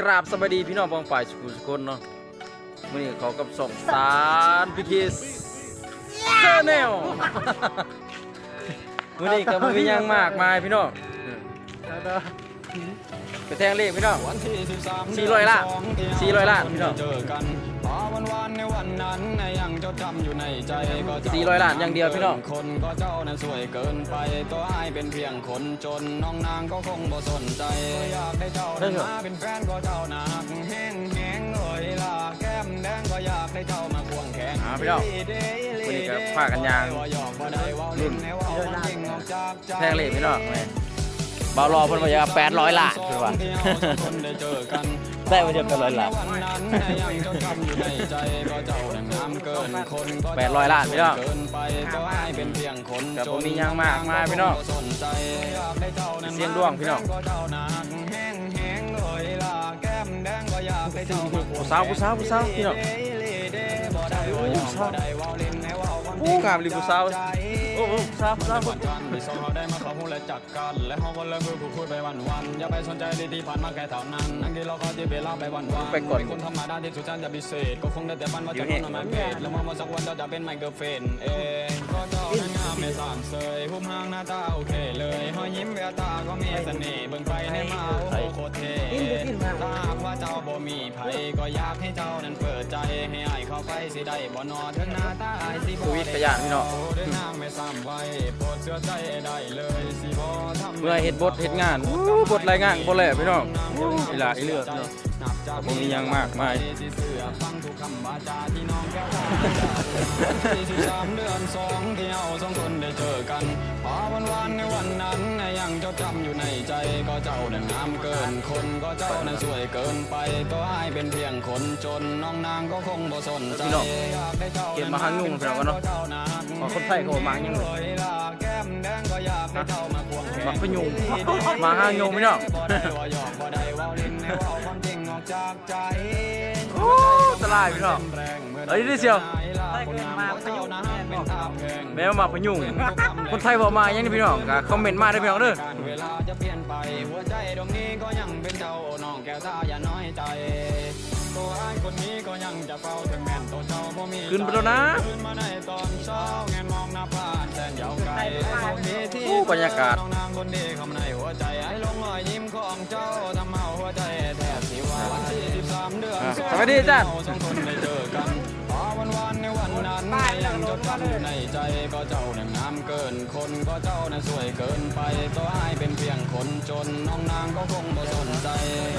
กราบสวัสดีพี่น้องปองฝ่ายสุขุมสุคนเนาะมื่อนี้เขากับสองสารพิคิสเซเนลมื่อนี้ก็มียังมากมายพี่น้องไปแทงเลขพี่น้องสี่ร้อยล้านสี่ร้อยล้านพี่น้อง พอวันวานในวันนั้นยังจดจำอยู่ในใจก็เจ้สี่ร้อยล้านอย่างเดียวพี่น้องคนก็เจ้านั้นสวยเกินไปตัวอ้ายเป็นเพียงคนจนน้องนางก็คงบ่สนใจอยากได้เจ้านั้นมาเป็นแฟนก็เจ้านาหักแห้งแห้งเอ่ยล่ะแก้มแดงก็อยากได้เจ้ามาควงแขนอ่าพี่น้องวันนี้ก็พากันยางรุ่นแทแทงเลขพี่น้องแม่บ่าวรอเพิ่นว่าจะแปดร้อยล้านคือว่า ได้มาเดียวกันร้อยล้านแปดร้อยล้านพี่น้องแต่ผมมีหยังมากมายพี่น้องเสียงดวงพี่น้องผู้สาวผู้สาวผู้สาวพี่น้องผู้งามรีผู้สาว โอ้โหผู้สาวผู้สาวมีสองเราได้มาเข้าหูและจัดกัน และห้องวันเลิกคือพูดไปวันวันอย่าไปสนใจดีที่ผ่านมาแค่เท่านั้นนั่งที่เราเขาที่เวลาไปวันวันไปก่อนเป็นคนธรรมดาที่สุดฉันจะพิเศษก็คงได้แต่ฝันว่าจะนอนนอนมาเพจแล้วมองว่าสักวันเราจะเป็นไมเคิลเฟนเองก็เจ้านั้นงามไม่สามเสยหุ่มห้างหน้าตาโอเคเลยหอยยิ้มแววตาก็มีเสน่ห์เบิ่งไปในมาโอ้โหโคตรเท่ถ้าหากว่าเจ้าบ่มีไผก็อยากให้เจ้านั้นเปิดใจให้อ้ายเข้าไปสิได้บ่นอถึงหน้าตาอ้ายสิบ่ชีวิตกระยานพี่น้องเดินทางไม่ซ้ำไว้โปรดเชื่อใจได้เลยสิบ่ทำเมื่อเฮ็ดบทเฮ็ดงานอู้บทรายงานบ่แลพี่น้องอีหลาอีเลือดพี่น้องนับจาะ ผมมีหยังมากมายสิเสือฟังทุกคำวาจาที่น้องแก้วตาที่สิบสามเดือนสองที่เอาสองคนได้เจอกันพอวันวันในวันนั้นยังจดจำอยู่ในใจก็เจ้านั้นงามเกินคนก็เจ้านั้นสวยเกินไปตัวอ้ายเป็นเพียงคนจนน้องนางก็คงบ่สนใจพี่น้องอยากได้เจ้าเก็บมาหายุ่งพี่น้องกันเนาะขอคนไทยเขาบอกมาหยังเลยมาพยุงมาห้างยงพี่น้ องโอ้ตลาดพี่น้องเอ้ยนี่เชียวแม่มาพยุงคนไทยบอกมาหยังนี่พี่น้องก็คอมเมนต์มาได้พี่น้องเด้อเวลาจะเปลี่ยนไปหัวใจดวงนี้ก็ยังเป็นเจ้าน้องแก้วตาอย่าน้อยใจตัวไอ้คนนี้ก็ยังจะเฝ้าถึงแม่นตัวเจ้าบ่มีขึ้นไปแล้วนะขึ้นมาในตอนเช้าแงมองหน้าผานแสนยาวไกลโชคดีที่บรรยากาศน้องนางคนดีเข้ามาในหัวใจไอ้ลงรอยยิ้มของเจ้าทำเอาหัวใจ ดือนอะสองสวัสดีอาจารย์เสองคนได้เจอกันพอวันวันๆในวันนั้นยังจดจำอยู่ในใจก็เจ้าเนั้นงามเกิน คนก็เจ้าเนั้นสวยเกินไปตัวอ้ายเป็นเพียงคนจนน้องนางก็คงบ่สนใจ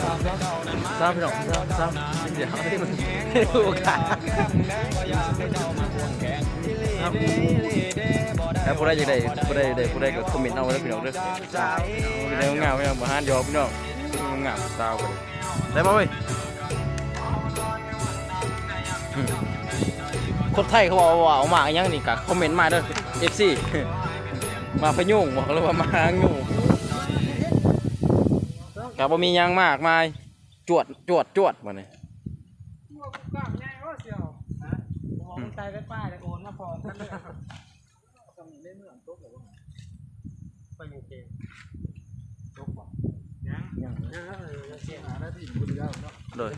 หากว่าเจ้านั้นมาทราบพี่น้องทราบทราบเดี๋ยวให้มันให้โอกาสถ้าผู้ใดอยากได้ผู้ใดได้ผู้ใดก็คอมเมนต์เอาไว้แล้วพี่น้องเด้อผู้ใดงามพี่น้องบ่หานยอพี่น้องงามสาวกันได้บ่เว้ย คนไทยเขาบอกว่าเอามาอยังนี่ก็คอมเมนต์มาเด้อ FC มาพยุงบอกเลยว่ามาหางูก็บ่มียังมากมายจวดจวดจวดมาเสียตายไปป้าเลยโอนมาพร้อมกันเลยต้องเล่นเรื่องตกหรือว่าไปอยู่เกมตกบ่ยังยังยังเออเสียหาได้ที่บุรีรัมย์เนาะเลย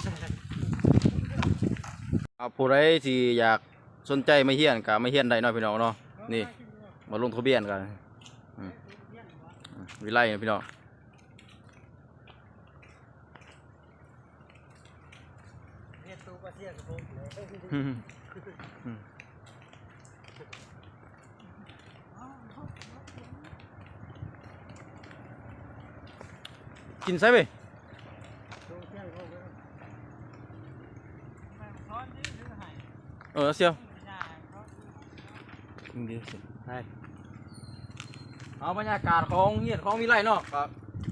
ผู้ใดที่อยากสนใจมาเฮียนก็มาเฮียนได้เนาะพี่น้องเนาะนี่มาลงทะเบียนกันอืมวิไลนะพี่น้องเรียนตู้ก็เบอืมอืมกินใช่ไหม ตู้เสียกับผมเลยซ้อนที่ซื้อให้ เออเชียวยาเขาเดียวสิใช่เอาบรรยากาศของเฮียนของวิไลเนาะก็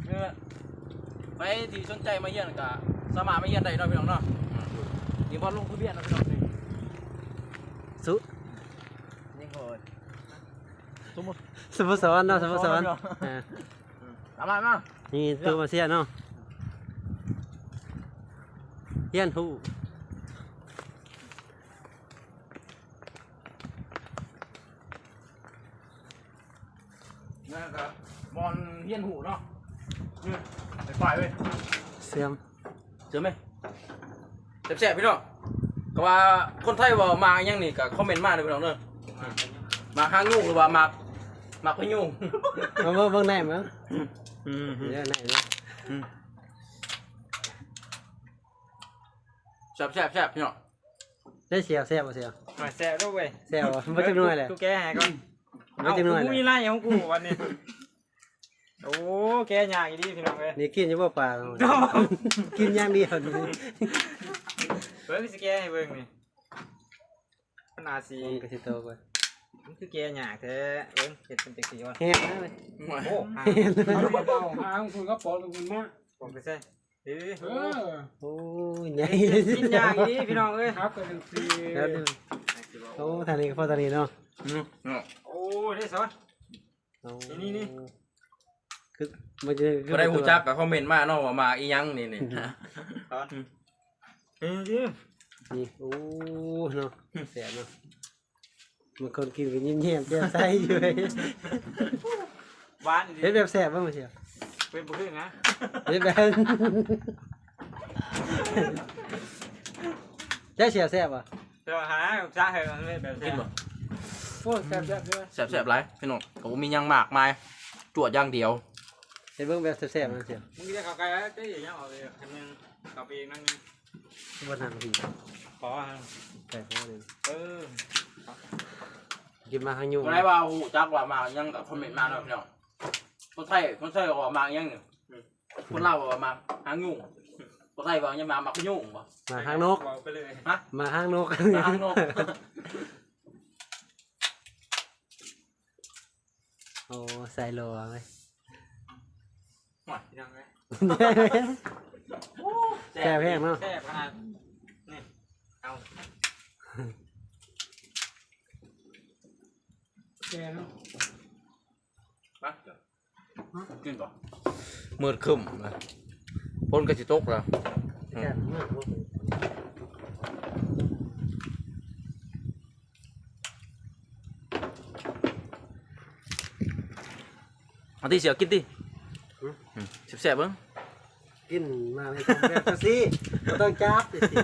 เออไปที่สนใจมาเฮียนก็สามารถมาเฮียนได้เนาะพี่น้องเนาะอืมนี่พอลงทะเบียนเนาะพี่น้องนี่สุนี่โหดสมมติสโมสรเนาะสโมสรเนาะอ่าตามมามานี่ตัวมาเสียเนาะเฮียนฮู้ นี่ก็บอล เฮียนหูเนาะนี่ไปฝ่ายเว้ยเสื่อมเจอไหมแซ่บๆพี่น้องก็ว่าคนไทยว่ามาอย่างนี้ก็คอมเมนต์มาเลยพี่น้องเด้อมาหางยุ่งหรือว่ามามาพยุ่งมาเบิ่งเบิ่งได้มั้งอืมเดี๋ยวไหนเนาะแซ่บแซ่บแซ่บพี่น้องได้เสียวแซ่บบ่เสียวมาแซ่บด้วยเว้ยแซ่บบ่บ่จักหน่อยแหละกูแกหายก่อนบ่จักหน่อยกูแหมีละไล่ของกูวันนี้ โอ้แกยากอีดีพี่น้องเอ้ยนี่กินอยู่บ่ปลากินอย่างเดียวนี่เบิ่งสิแกให้เบิ่งนี่ขนาดสีมันก็สิโตกว่ามันคือแกยากแท้เบิ่งเฮ็ดเป็นจังซี่วะแห้งนะเว้ยโอ้เอาลูกเบาหางคุณก็ปลดคุณมากผมไปใส่เอ้ยเออโอ้ยใหญ่กินยากอีดีพี่น้องเอ้ยครับเป็นสีแล้วดูโอ้ทางนี้ก็พอทางนี้เนาะอืมเนาะโอ้ได้สอนโอ้นี่นี่ คือมันจะคือก็ได้หูจักกับคอมเมนต์มาเนาะว่ามาอีหยังนี่นี่สอนเอ้ยดินี่โอ้เนาะแซ่บเนาะมันคนกินก็ยิ้มๆแจ่มใสอยู่เว้ยหวานอีดีเฮ็ดแบบแซ่บบ่มาเสียวเป็นบ่คือนะเฮ็ดแบบเจ้าเสียวแซ่บบ่เดี๋ยวหาจ้าให้มันเลยแบบกินบ่โอ้แซ่บแซ่บด้วยแซ่บๆหลายพี่น้องก็บ่มีหยังมากมายจวดอย่างเดียว เฮ็ดเบิ่งแบบแซ่บๆมาเสียวมึงจะเข้าใกล้ได้อย่างเงี้ยเอาเลยคันนึงเข้าไปอีกนั่นนึงบ่ทางพี่ขอใส่หัวนึงเออกินมาหางยุงบ่ได้ว่าหูจักว่ามาอีหยังกับคอมเมนต์มาเนาะพี่น้องคนไทยคนไทยว่ามาอีหยังนี่คนลาวว่ามาหางยุ่งคนไทยว่ายังมามักยุ่งบ่มาหางนกบอกไปเลยมาหางนกมาหางนกโอ้ใส่โลเอา ไว้ยังไงแซ่บแพงเนาะ แซ่บขนาดนี่เอาแกเนาะมากินบ่มืดครึ้มนะฝนก็สิตกแล้วแซ่บมากบ่เอาที่เสียวกินติอืม แซ่บๆเบิ่งกินมาให้ทำแบบซี่บ่ต้องจับสิ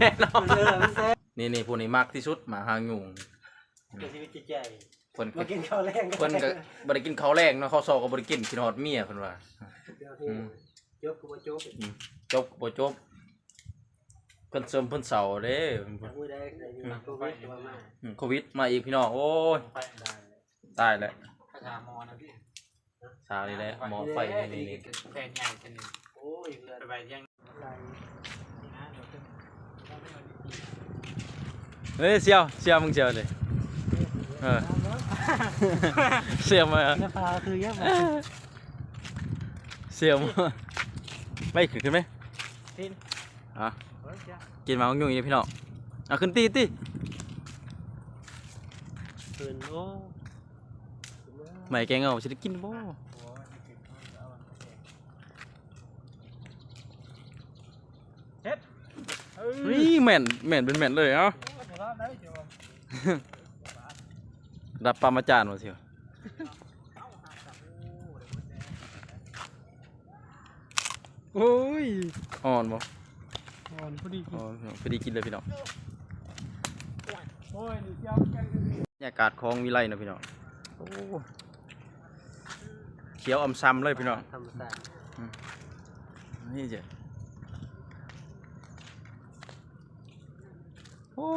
แน่นอนเออมันแซ่บนี่นี่พวกนี้มากที่สุดหมาหางยุงเป็นชีวิตจิตใจเพิ่นมากินข้าวแรงเพิ่นก็บ่ได้กินข้าวแรงเนาะข้าวซอกก็บ่ได้กินกินฮอดเมียเพิ่นว่า เดี๋ยวนี้จบก็บ่จบจบบ่จบเพิ่นเสริมเพิ่นเสาเด้มือได้ใครมีโควิดว่ามาอืมโควิดมาอีกพี่น้องโอ้ยไปได้ตายแล้วกระชามอนะพี่ สาวนี่แหละหมอไฟนี่นี่แฟนใหญ่กันนี่โอ้ยเลือดไปไปยังไหลเฮ้ยเสี่ยวเสี่ยวมึงเจอเลยเออเสี่ยวมาน้ำปลาคือยับมาเสี่ยวมาไม่ขึ้นขึ้นไหมทินอะกินมาของยุงอีกพี่น้องอะขึ้นตีตีคืนโอ้ ไม่แกงเอาสิได้กินบ่เฮ็ดเออนี่แม่นแม่นเป็นแม่นเลยเอ้ารับปรมาจารย์มาสิวะโอ้ย อ่อนบ่อ่อนพอดีอ๋อพอดีกินเลยพี่น้องโอ้ยนี่เจ้ากันบรรยากาศของวิไลนะพี่น้องโอ้เขียวอำซ้ำเลยพี่น้องธรรมศาสตร์นี่เจ้ะโอ้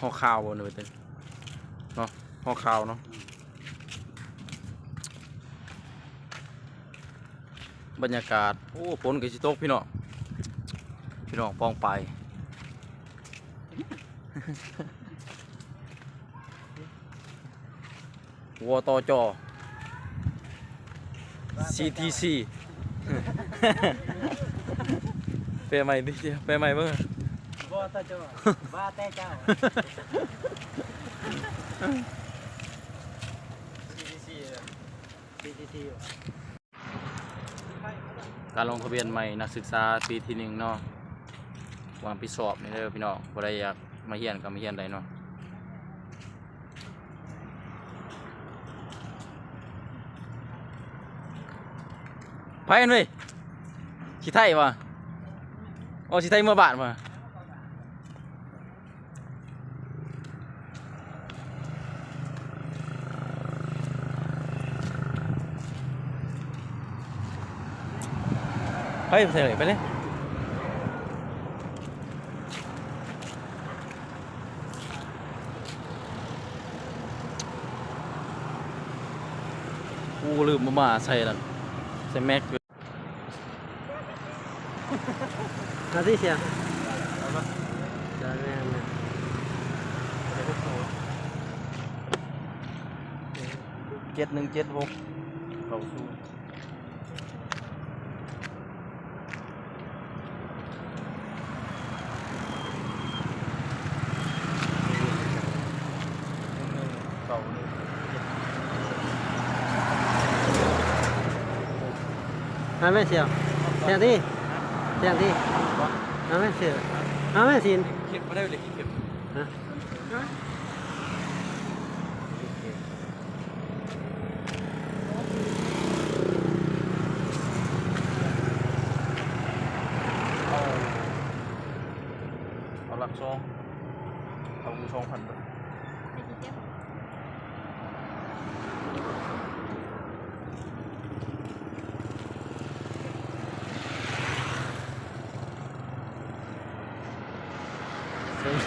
ห่อข้าวบนเลยเต็นเนาะห่อข้าวเนาะบรรยากาศ โอ้ฝนกับชิตกพี่น้องพี่น้องปองไปวตจ CTC เปรใหม่ดิเดียวเปใหม่เบิ่ง บ่ตาจ้อบ้าแต่เจ้า CCC การลงทะเบียนใหม่นักศึกษาปีที่หนึ่งเนาะวางปีสอบนี่เด้อพี่น้องบ่ได้อยากมาเฮียนก็มาเฮียนได้เนาะไปกันเว้ยสิไทยวะโอ้สิไทยเมื่อบาทวะ ไปไปเลยไปเลยกูลืมมามาใส่นั่นใส่แม็กอยู่นาทีเสียงจะแม่นนะเจ็ดหนึ่งเจ็ดหกเขา สู้มาแม่เสียวเสียงที่เสียงที่มาแม่เสียวมาแม่สินคิดไม่ได้เลยคิดเก็บฮะ เอาเอาหลักซองเอากูซองพันไป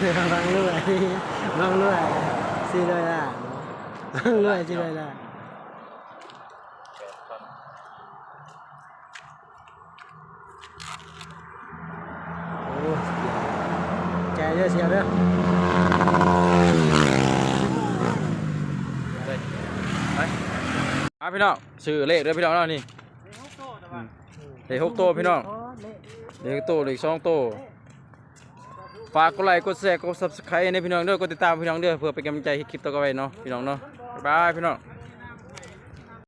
บางรวยบางรวยสี่ร้อยละบางรวยสี่ร้อยละแปดพันโอ้แกเยอะเสียเด้อได้ไปอะพี่น้องชื่อเลขด้วยพี่น้องเนาะนี่เลขหกตัวพี่น้องเลขตัวเลขสองตัว ฝากกดไลค์กดแชร์กด subscribe ในพี่น้องเด้อกดติดตามพี่น้องเด้อเพื่อเป็นกำลังใจให้คลิปต่อไปเนาะพี่น้องเนาะบ๊ายบายพี่น้อง